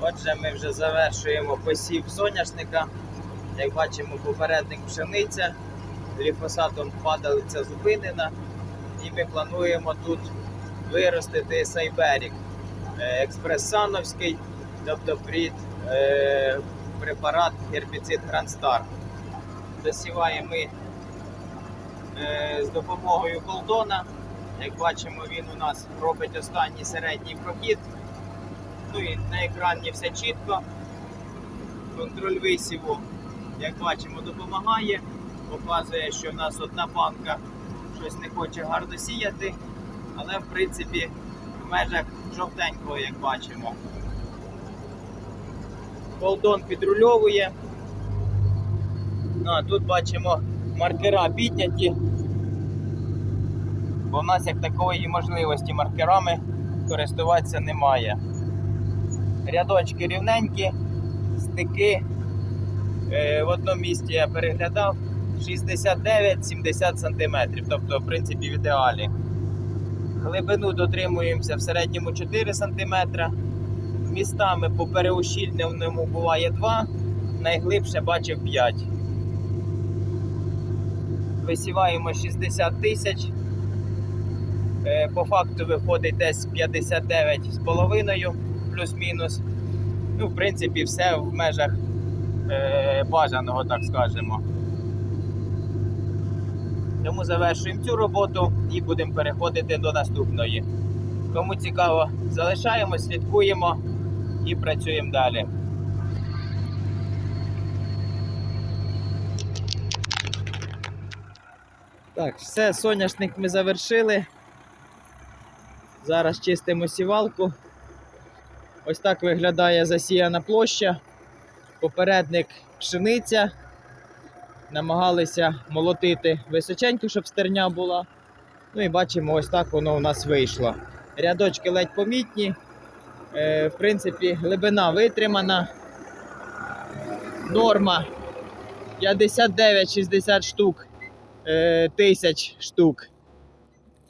Отже, ми вже завершуємо посів соняшника. Як бачимо, попередник пшениця, гліфосатом падалиця зупинена. І ми плануємо тут виростити сайберік е, експрес-сановський, тобто прід, е, препарат гербіцид Грандстар. Засіваємо ми е, з допомогою колдона. Як бачимо, він у нас робить останній середній прохід. Ну і на екрані все чітко. Контроль висіву, як бачимо, допомагає. Показує, що в нас одна банка щось не хоче гарно сіяти, але в принципі в межах жовтенького, як бачимо. Колдон підрульовує. Ну, а тут бачимо маркера підняті. Бо в нас як такої можливості маркерами користуватися немає. Рядочки рівненькі, стики. Е, в одному місці я переглядав 69-70 см, тобто, в принципі, в ідеалі. Глибину дотримуємося в середньому 4 см. Містами по переущільненому буває 2, найглибше бачив 5. Висіваємо 60 тисяч. Е, По факту виходить десь 59 з половиною, плюс-мінус. Ну, в принципі, все в межах е, бажаного, так скажемо. Тому завершуємо цю роботу і будемо переходити до наступної. Кому цікаво, залишаємо, слідкуємо і працюємо далі. Так, все, соняшник ми завершили. Зараз чистимо сівалку. Ось так виглядає засіяна площа. Попередник пшениця. Намагалися молотити височенько, щоб стерня була. Ну і бачимо, ось так воно у нас вийшло. Рядочки ледь помітні. Е, в принципі, глибина витримана. Норма 59-60 штук е, тисяч штук.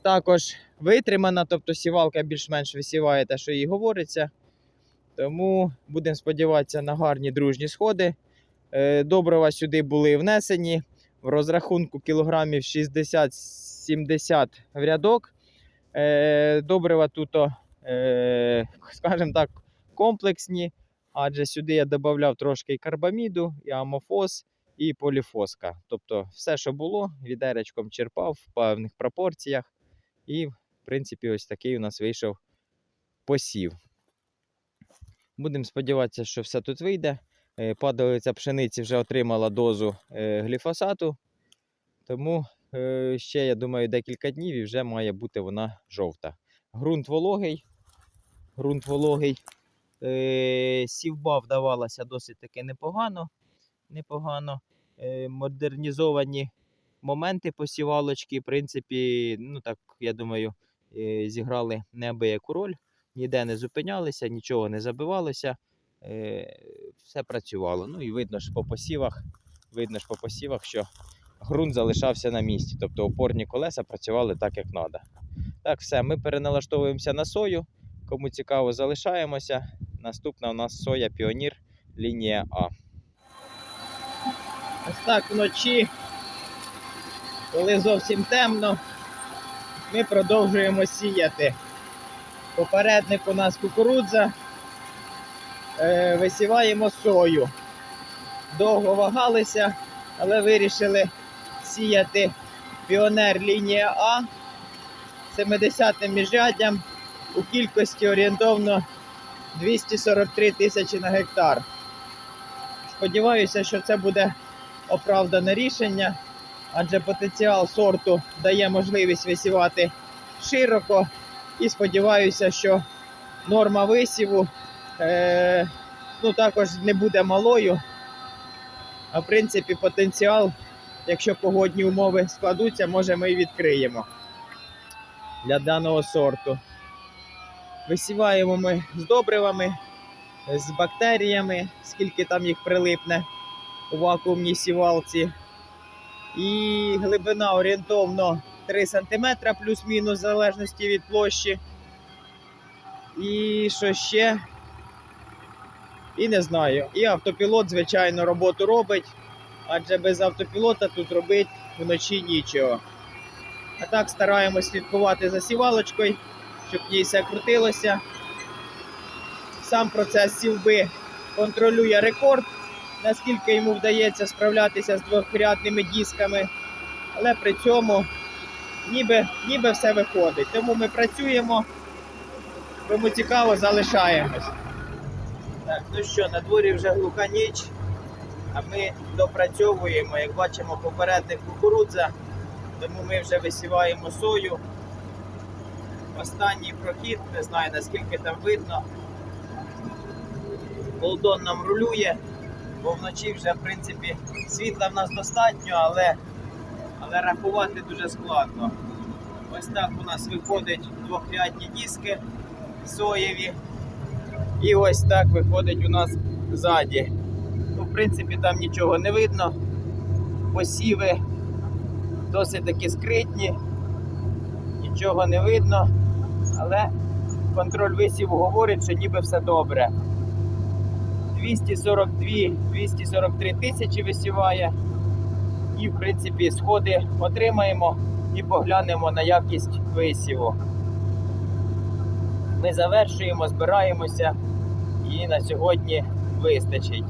Також витримана, тобто сівалка більш-менш висіває те, що їй говориться. Тому будемо сподіватися на гарні дружні сходи. Е, Добрива сюди були внесені в розрахунку кілограмів 60-70 в рядок. Е, Добрива тут, е, скажімо так, комплексні, адже сюди я додавав трошки і карбаміду, і амофос, і поліфоска. Тобто все, що було, відеречком черпав в певних пропорціях. І, в принципі, ось такий у нас вийшов посів. Будемо сподіватися, що все тут вийде. Е, Падалиця пшениці вже отримала дозу е, гліфосату. Тому е, ще, я думаю, декілька днів і вже має бути вона жовта. Грунт вологий. Грунт вологий. Сівба вдавалася досить таки непогано. непогано. Модернізовані моменти посівалочки, в принципі, ну так, я думаю, зіграли неабияку роль. Ніде не зупинялися, нічого не забивалося. Е, все працювало. Ну і видно ж по посівах, видно ж по посівах, що ґрунт залишався на місці. Тобто опорні колеса працювали так, як треба. Так, все, ми переналаштовуємося на сою. Кому цікаво, залишаємося. Наступна у нас соя Піонір лінія А. Ось так вночі, коли зовсім темно, ми продовжуємо сіяти. Попередник у нас кукурудза. Е, висіваємо сою. Довго вагалися, але вирішили сіяти піонер лінія А 70 міжряддям у кількості орієнтовно 243 тисячі на гектар. Сподіваюся, що це буде оправдане рішення, адже потенціал сорту дає можливість висівати широко. І сподіваюся, що норма висіву е, ну, також не буде малою. А в принципі, потенціал, якщо погодні умови складуться, може ми і відкриємо для даного сорту. Висіваємо ми з добривами, з бактеріями, скільки там їх прилипне у вакуумній сівалці. І глибина орієнтовно 3 см плюс-мінус в залежності від площі. І що ще? І не знаю. І автопілот, звичайно, роботу робить, адже без автопілота тут робити вночі нічого. А так стараємось слідкувати за сівалочкою, щоб ній все крутилося. Сам процес сівби контролює рекорд, наскільки йому вдається справлятися з двохрядними дисками. Але при цьому ніби, ніби все виходить. Тому ми працюємо, кому цікаво, залишаємось. Так, ну що, на дворі вже глуха ніч, а ми допрацьовуємо, як бачимо, попередник кукурудза, тому ми вже висіваємо сою. Останній прохід, не знаю наскільки там видно. Болдон нам рулює, бо вночі вже, в принципі, світла в нас достатньо, але, але рахувати дуже складно. Ось так у нас виходять двохрядні диски соєві. І ось так виходить у нас ззаді. Ну, в принципі, там нічого не видно. Посіви досить таки скритні, нічого не видно, але контроль висіву говорить, що ніби все добре. 242-243 тисячі висіває. І, в принципі, сходи отримаємо і поглянемо на якість висіву. Ми завершуємо, збираємося і на сьогодні вистачить.